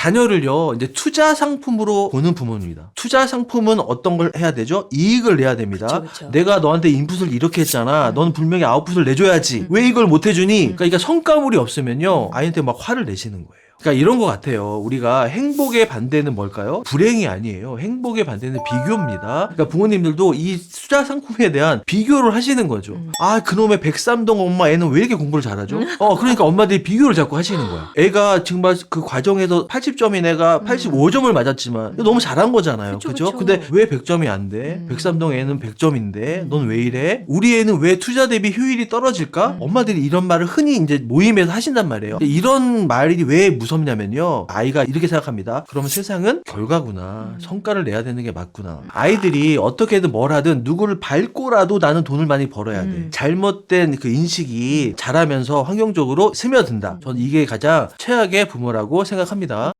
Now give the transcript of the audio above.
자녀를요 이제 투자 상품으로 보는 부모입니다. 투자 상품은 어떤 걸 해야 되죠? 이익을 내야 됩니다. 그쵸, 그쵸. 내가 너한테 인풋을 이렇게 했잖아. 넌 분명히 아웃풋을 내줘야지. 왜 이걸 못 해주니? 그러니까 성과물이 없으면요 아이한테 막 화를 내시는 거예요. 그러니까 이런 것 같아요. 우리가 행복의 반대는 뭘까요? 불행이 아니에요. 행복의 반대는 비교입니다. 그러니까 부모님들도 이 투자 상품에 대한 비교를 하시는 거죠. 아, 그놈의 백삼동 엄마 애는 왜 이렇게 공부를 잘하죠? 어, 그러니까 엄마들이 비교를 자꾸 하시는 거야. 애가 정말 그 과정에서 80점인 애가 85점을 맞았지만 너무 잘한 거잖아요. 그쵸, 그죠? 그쵸. 근데 왜 100점이 안 돼? 백삼동 애는 100점인데 넌 왜 이래? 우리 애는 왜 투자 대비 효율이 떨어질까? 엄마들이 이런 말을 흔히 이제 모임에서 하신단 말이에요. 이런 말이 왜 무섭냐면요. 아이가 이렇게 생각합니다. 그러면 세상은 결과구나. 성과를 내야 되는 게 맞구나. 아이들이 어떻게든 뭘 하든 누구를 밟고라도 나는 돈을 많이 벌어야 돼. 음. 잘못된 그 인식이 자라면서 환경적으로 스며든다. 전 이게 가장 최악의 부모라고 생각합니다.